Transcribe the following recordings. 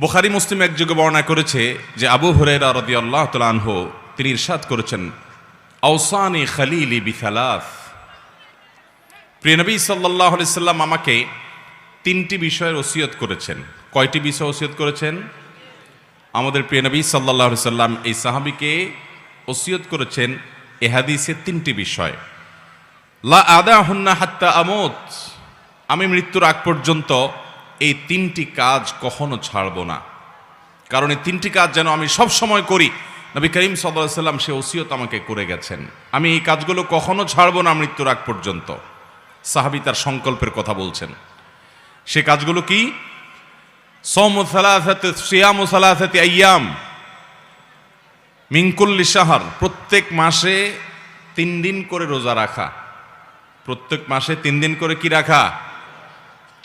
বুখারি মুসলিম এক যুগে বর্ণনা করেছে যে আবু হুরাইরা রদি আল্লাহ তালানহ তিনি ইরশাদ করেছেন আউসানি খালিলি বিথালাস প্রিয় নবী সাল্লাহ সাল্লাম আমাকে তিনটি বিষয়ের ওসিয়ত করেছেন। কয়টি বিষয় ওসিয়ত করেছেন? আমাদের প্রিয় নবী সাল্লাহ সাল্লাম এই সাহাবিকে ওসিয়ত করেছেন এ হাদিসে তিনটি বিষয়। লা আদা হুন্না হাত্তা আমত। আমি মৃত্যুর আগ পর্যন্ত এই তিনটি কাজ কখনো ছাড়ব না। কারণ এই তিনটি কাজ যেন আমি সব সময় করি। নবী করিম সাল্লাহ সাল্লাম সে ওসিয়ত আমাকে করে গেছেন। আমি এই কাজগুলো কখনো ছাড়ব না মৃত্যুর আগ পর্যন্ত। সাহাবি তার সংকল্পের কথা বলছেন। সে কাজগুলো কি? মিঙ্কুল্লি সাহার প্রত্যেক মাসে তিন দিন করে রোজা রাখা। প্রত্যেক মাসে তিন দিন করে কি রাখা?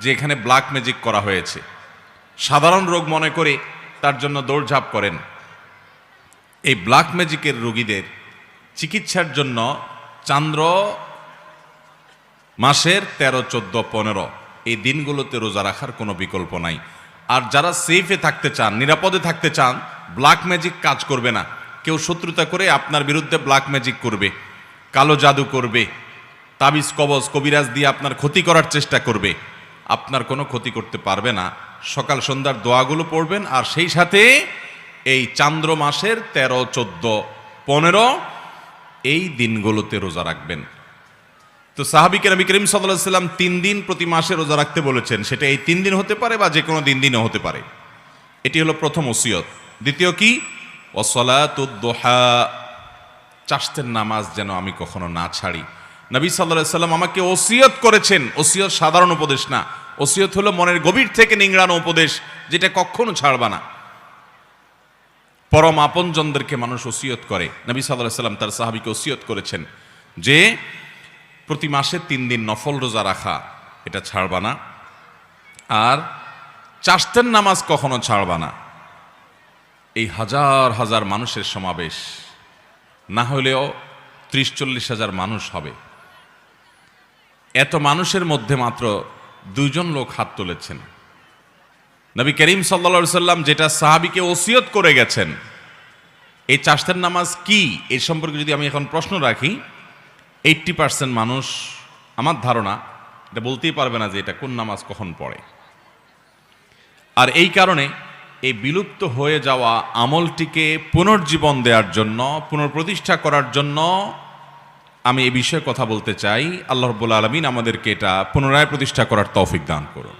যে এখানে ব্ল্যাক ম্যাজিক করা হয়েছে। সাধারণ রোগ মনে করে তার জন্য দৌড়ঝাঁপ করেন। এই ব্ল্যাক ম্যাজিকের রোগীদের চিকিৎসার জন্য চান্দ্র মাসের তেরো, চোদ্দ, পনেরো, এই দিনগুলোতে রোজা রাখার কোনো বিকল্প নাই। আর যারা সেফে থাকতে চান, নিরাপদে থাকতে চান ব্ল্যাক ম্যাজিক কাজ করবে না। কেউ শত্রুতা করে আপনার বিরুদ্ধে ব্ল্যাক ম্যাজিক করবে, কালো জাদু করবে, তাবিজ, কবজ, কবিরাজ দিয়ে আপনার ক্ষতি করার চেষ্টা করবে। আপনার কোনো ক্ষতি করতে পারবে না। সকাল সন্ধ্যার দোয়াগুলো পড়বেন আর সেই সাথে এই চান্দ্র মাসের তেরো, চোদ্দ, পনেরো, এই দিনগুলোতে রোজা রাখবেন। তো সাহাবিকে নবী করিম সাল্লাহ সাল্লাম তিন দিন প্রতি মাসে রোজা রাখতে বলেছেন। সেটা এই তিন দিন হতে পারে বা যে কোনো দিন দিনও হতে পারে। এটি হলো প্রথম ওসিয়ত। দ্বিতীয় কি? ওসলাতুদ্দোহা চাষতের নামাজ যেন আমি কখনো না ছাড়ি। নবী সাল্লাহ সাল্লাম আমাকে ওসিয়ত করেছেন। ওসিয়ত সাধারণ উপদেশ না। ওসিয়ত হলো মনের গভীর থেকে নিংড়ানো উপদেশ, যেটা কখনো ছাড়বা না। পরম আপনজনদেরকে মানুষ ওসিয়ত করে। নবী সাল্লাহ সাল্লাম তার সাহাবিকে ওসিয়ত করেছেন যে, প্রতি মাসে তিন দিন নফল রোজা রাখা, এটা ছাড়বা না। আর চাষতের নামাজ কখনো ছাড়বা না। এই হাজার হাজার মানুষের সমাবেশ, না হলেও ত্রিশ চল্লিশ হাজার মানুষ হবে। এত মানুষের মধ্যে মাত্র দুইজন লোক হাত তুলেছেন। নবী করিম সাল্লা সাল্লাম যেটা সাহাবিকে ওসিয়ত করে গেছেন, এই চাষতের নামাজ কি? এই সম্পর্কে যদি আমি এখন প্রশ্ন রাখি এইট্টি পার্সেন্ট মানুষ, আমার ধারণা, এটা বলতেই পারবে না যে এটা কোন নামাজ কখন পড়ে। আর এই কারণে এই বিলুপ্ত হয়ে যাওয়া আমলটিকে পুনর্জীবন দেওয়ার জন্য, পুনঃপ্রতিষ্ঠা করার জন্য আমি এ বিষয়ে কথা বলতে চাই। আল্লাহ রব্বুল আলমিন আমাদেরকে এটা পুনরায় প্রতিষ্ঠা করার তৌফিক দান করুন।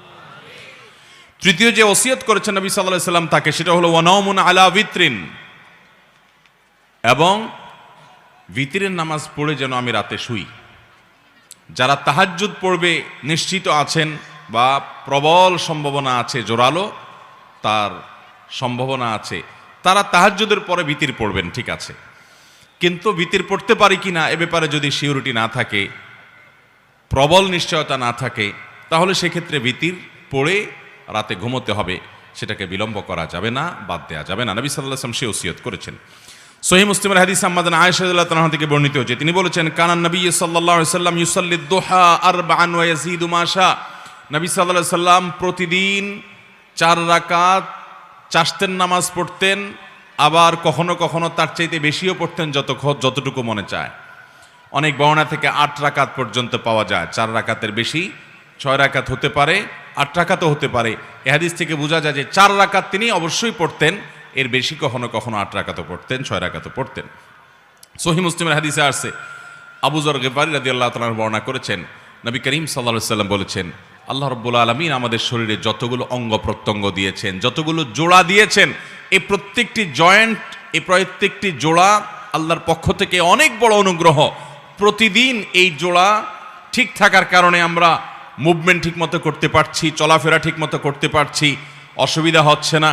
তৃতীয় যে ওসিয়ত করেছেন নবী সাল্লাহ সাল্লাম তাকে সেটা হলো ওয়ানাউমুন আলা বিত্রিন এবং ভিতরের নামাজ পড়ে যেন আমি রাতে শুই। যারা তাহাজ্জুদ পড়বে, নিশ্চিত আছেন বা প্রবল সম্ভাবনা আছে জোরালো, তার সম্ভাবনা আছে। তারা তাহাজ্জুদের পরে ভিতির পড়বেন, ঠিক আছে। কিন্তু ভিতির পড়তে পারি কি না এ ব্যাপারে যদি সিউরিটি না থাকে, প্রবল নিশ্চয়তা না থাকে, তাহলে সেক্ষেত্রে ভিতির পড়ে রাতে ঘুমোতে হবে। সেটাকে বিলম্ব করা যাবে না, বাদ দেওয়া যাবে না। নবী সাল্লাহ সে ওসিয়ত করেছেন। সহি মুসলিমের হাদিস আহমদ আয়েশাদুল্লাহ তাআলা থেকে বর্ণিত হয়েছে তিনি বলেছেন কানান নবী সাল্লাল্লাহু সাল্লাম ইউসাল্লি দোহা ইয়াজিদু মা নবী আলাইহি সাল্লাম প্রতিদিন চার রাকাত চাষতেন নামাজ পড়তেন আবার কখনো কখনো তার চাইতে বেশিও পড়তেন যত যতটুকু মনে চায়। অনেক বর্ণা থেকে আট রাকাত পর্যন্ত পাওয়া যায়। চার রাকাতের বেশি, ছয় রাকাত হতে পারে, আট রাকাতও হতে পারে। এহাদিস থেকে বোঝা যায় যে চার রাকাত তিনি অবশ্যই পড়তেন, এর বেশি কখনো কখনো আট রাকাতও পড়তেন, ছয় রাকাতও পড়তেন। সহি মুসলিমের হাদিসে আসছে আবুজর গেফারি রাদি আল্লাহ তালার বর্ণনা করেছেন, নবী করিম সাল্লা সাল্লাম বলেছেন, আল্লাহ রব্বুল আলমিন আমাদের শরীরে যতগুলো অঙ্গ প্রত্যঙ্গ দিয়েছেন, যতগুলো জোড়া দিয়েছেন এই প্রত্যেকটি জয়েন্ট, এই প্রত্যেকটি জোড়া আল্লাহর পক্ষ থেকে অনেক বড় অনুগ্রহ। প্রতিদিন এই জোড়া ঠিক থাকার কারণে আমরা মুভমেন্ট ঠিক মতো করতে পারছি, চলাফেরা ঠিক মতো করতে পারছি, অসুবিধা হচ্ছে না।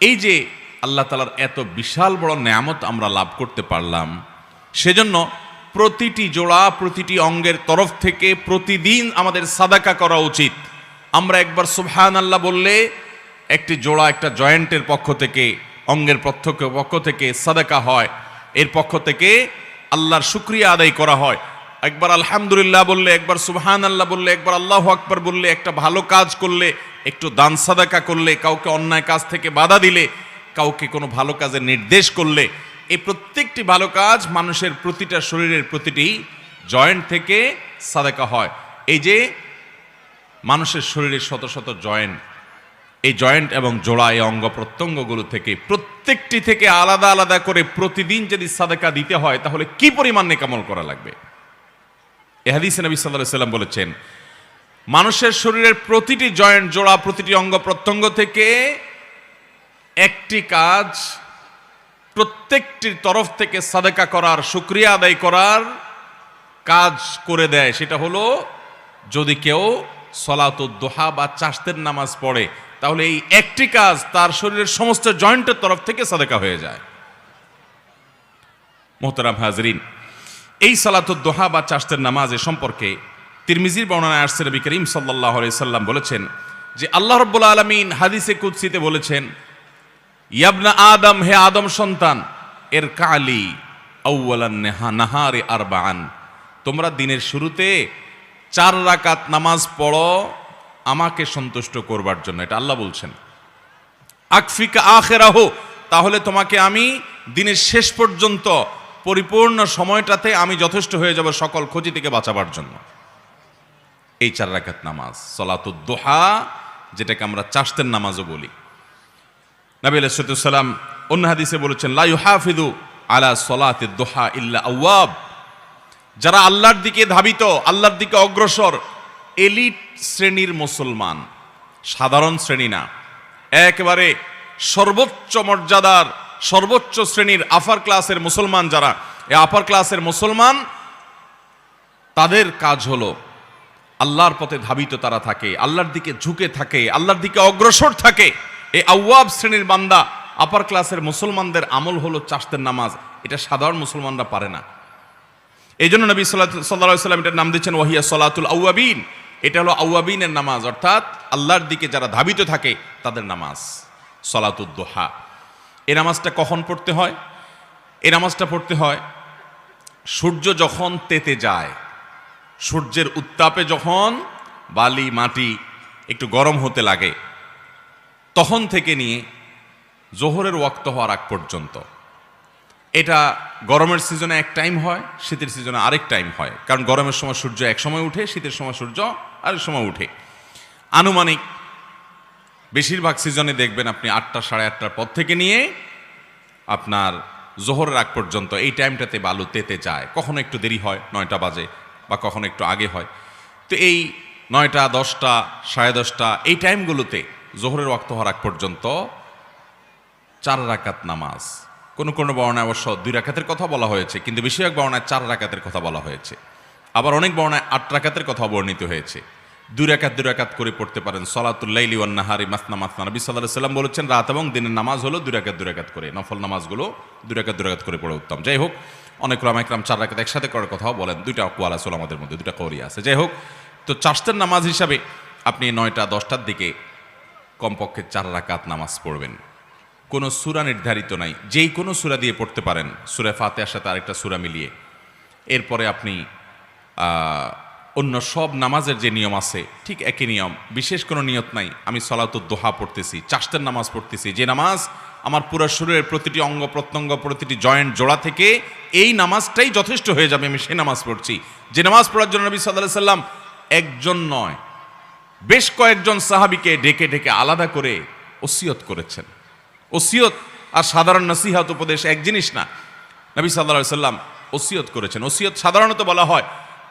এই যে আল্লাহ তালার এত বিশাল বড় নেয়ামত আমরা লাভ করতে পারলাম, সেজন্য প্রতিটি জোড়া, প্রতিটি অঙ্গের তরফ থেকে প্রতিদিন আমাদের সাদাকা করা উচিত। আমরা একবার সুবহান আল্লাহ বললে একটি জোড়া, একটা জয়েন্টের পক্ষ থেকে, অঙ্গের প্রত্যক্ষ পক্ষ থেকে সাদাকা হয়। এর পক্ষ থেকে আল্লাহর শুক্রিয়া আদায় করা হয়। একবার আলহামদুলিল্লাহ বললে, একবার সুবহান আল্লাহ বললে, একবার আল্লাহ আকবার বললে, একটা ভালো কাজ করলে, একটু দান সাদাকা করলে, কাউকে অন্যায় কাজ থেকে বাধা দিলে, কাউকে কোনো ভালো কাজের নির্দেশ করলে, এই প্রত্যেকটি ভালো কাজ মানুষের প্রতিটা শরীরের প্রতিটি জয়েন্ট থেকে সাদাকা হয়। এই যে, মানুষের শরীরের শত শত জয়েন্ট এই জয়েন্ট এবং জোড়া, এই অঙ্গ প্রত্যঙ্গগুলো থেকে, প্রত্যেকটি থেকে আলাদা আলাদা করে প্রতিদিন যদি সাদাকা দিতে হয়, তাহলে কি পরিমাণ নেকামল করা লাগবে? এহাদিস নবী সাল্লাম বলেছেন, মানুষের শরীরের প্রতিটি জয়েন্ট, জোড়া, প্রতিটি অঙ্গ প্রত্যঙ্গ থেকে একটি কাজ, প্রত্যেকটির তরফ থেকে সাদাকা করার, শুক্রিয়া আদায় করার কাজ করে দেয়। সেটা হলো, যদি কেউ সলাতুদ্দোহা বা চাষতের নামাজ পড়ে তাহলে এই একটি কাজ তার শরীরের সমস্ত জয়েন্টের তরফ থেকে সাদাকা হয়ে যায়। মোহতারাম হাজরিন, এই সালাতুদ্দোহা বা চাষতের নামাজ এ সম্পর্কে তিরমিজির বর্ণনায় আসছে নবী করিম সাল্লাহ সাল্লাম বলেছেন যে আল্লাহ রব্বুল আলমিন হাদিসে কুৎসিতে বলেছেন, ইয়াবনা আদম, হে আদম সন্তান এর কালি আউ্লান নেহা, নাহারে আরবান তোমরা দিনের শুরুতে চার রাকাত নামাজ পড়ো আমাকে সন্তুষ্ট করবার জন্য, এটা আল্লাহ বলছেন। আকফিকা আখেরাহ, তাহলে তোমাকে আমি দিনের শেষ পর্যন্ত পরিপূর্ণ সময়টাতে আমি যথেষ্ট হয়ে যাব সকল ক্ষতি থেকে বাঁচাবার জন্য। এই চার রাকাত নামাজ সলাতুদ্দোহা যেটাকে আমরা চাষতের নামাজও বলি। নবী আলাইসালাম অন্য হাদিসে বলেছেন, লা ইউহাফিদু আলা সলাতে দোহা ইল্লা আওয়াব। যারা আল্লাহর দিকে ধাবিত, আল্লাহর দিকে অগ্রসর এলিট শ্রেণির মুসলমান, সাধারণ শ্রেণি না, একেবারে সর্বোচ্চ মর্যাদার, সর্বোচ্চ শ্রেণির আপার ক্লাসের মুসলমান যারা, এই আপার ক্লাসের মুসলমান, তাদের কাজ হলো আল্লাহর পথে ধাবিত তারা থাকে, আল্লাহর দিকে ঝুঁকে থাকে, আল্লাহর দিকে অগ্রসর থাকে। এই আউয়াব শ্রেণির বান্দা আপার ক্লাসের মুসলমানদের আমল হলো চাষতের নামাজ, এটা সাধারণ মুসলমানরা পারে না। এই জন্য নবী সাল্লাহ সাল্লাম এটার নাম দিচ্ছেন, ওয়াহিয়া সলাতুল আউয়াবিন। এটা হলো আউয়াবিনের নামাজ, অর্থাৎ আল্লাহর দিকে যারা ধাবিত থাকে, তাদের নামাজ সলাতুদ্দোহা এ নামাজটা কখন পড়তে হয়? এ নামাজটা পড়তে হয় সূর্য যখন তেতে যায়, সূর্যের উত্তাপে যখন বালি, মাটি একটু গরম হতে লাগে, তখন থেকে নিয়ে জোহরের ওয়াক্ত হওয়ার আগ পর্যন্ত। এটা গরমের সিজনে এক টাইম হয়, শীতের সিজনে আরেক টাইম হয়। কারণ গরমের সময় সূর্য এক সময় উঠে, শীতের সময় সূর্য আরেক সময় উঠে। আনুমানিক বেশিরভাগ সিজনে দেখবেন আপনি আটটা, সাড়ে আটটার পর থেকে নিয়ে আপনার জোহরের আগ পর্যন্ত এই টাইমটাতে বালু তেতে যায়। কখনো একটু দেরি হয়, নয়টা বাজে, বা কখনো একটু আগে হয়। তো এই নয়টা, দশটা, সাড়ে দশটা, এই টাইমগুলোতে জোহরের ওয়াক্ত হওয়ার আগ পর্যন্ত চার রাকাত নামাজ। কোনো কোনো বর্ণায় অবশ্য দুই রাকাতের কথা বলা হয়েছে, কিন্তু বেশিরভাগ বর্ণায় চার রাকাতের কথা বলা হয়েছে। আবার অনেক বর্ণায় আট রাকাতের কথা বর্ণিত হয়েছে। দুই রাকাত দুই রাকাত করে পড়তে পারেন সলাতুল্লাইলি ওয়ান্নাহারি মাসনা মাসনা। নবী সাল্লাহ সাল্লাম বলেছেন, রাত এবং দিনের নামাজ হলো দুই রাকাত দুই রাকাত করে। নফল নামাজগুলো দুই রাকাত দুই রাকাত করে পড়ে উত্তম। যাই হোক, অনেক রামাইকরাম চার রাকাত একসাথে করার কথাও বলেন। দুইটা কোয়াল আছে আমাদের মধ্যে, দুইটা কৌরি আছে। যাই হোক, তো চাষতের নামাজ হিসাবে আপনি নয়টা, দশটার দিকে কমপক্ষে চার রাকাত নামাজ পড়বেন। কোনো সুরা নির্ধারিত নাই। যেই কোনো সুরা দিয়ে পড়তে পারেন। সুরা ফাতেহার সাথে আরেকটা সুরা মিলিয়ে। এরপরে আপনি অন্য সব নামাজের যে নিয়ম আছে, ঠিক একই নিয়ম। বিশেষ কোনো নিয়ত নাই। আমি সলাত দোহা পড়তেছি চাষতের নামাজ পড়তেছি। যে নামাজ আমার পুরো শরীরের প্রতিটি অঙ্গ, প্রত্যঙ্গ, প্রতিটি জয়েন্ট জোড়া থেকে এই নামাজটাই যথেষ্ট হয়ে যাবে। আমি সেই নামাজ পড়ছি। যে নামাজ পড়ার জন্য নবী সাল্লাহ সাল্লাম একজন নয়, বেশ কয়েকজন সাহাবিকে ডেকে ডেকে আলাদা করে ওসিয়ত করেছেন। ওসিয়ত আর সাধারণ নসিহাত উপদেশ এক জিনিস না। নবী সাল্লা সাল্লাম ওসিয়ত করেছেন। ওসিয়ত সাধারণত বলা হয়,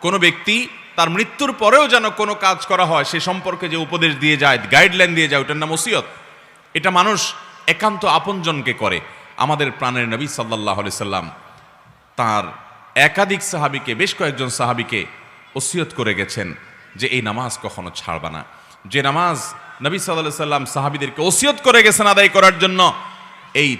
কোনো ব্যক্তি তার মৃত্যুর পরেও যেন কোনো কাজ করা হয়, সে সম্পর্কে যে উপদেশ দিয়ে যায়, গাইডলাইন দিয়ে যায়, ওটার নাম ওসিয়ত। এটা মানুষ একান্ত আপনজনকে করে। আমাদের প্রাণের নবী সাল্লাহ সাল্লাম তার একাধিক সাহাবিকে, বেশ কয়েকজন সাহাবিকে ওসিয়ত করে গেছেন যে এই নামাজ কখনো ছাড়বা না। যে নামাজ নবী সাল্লাহ সাল্লাম সাহাবিদেরকে ওসিয়ত করে গেছেন আদায় করার জন্য। এই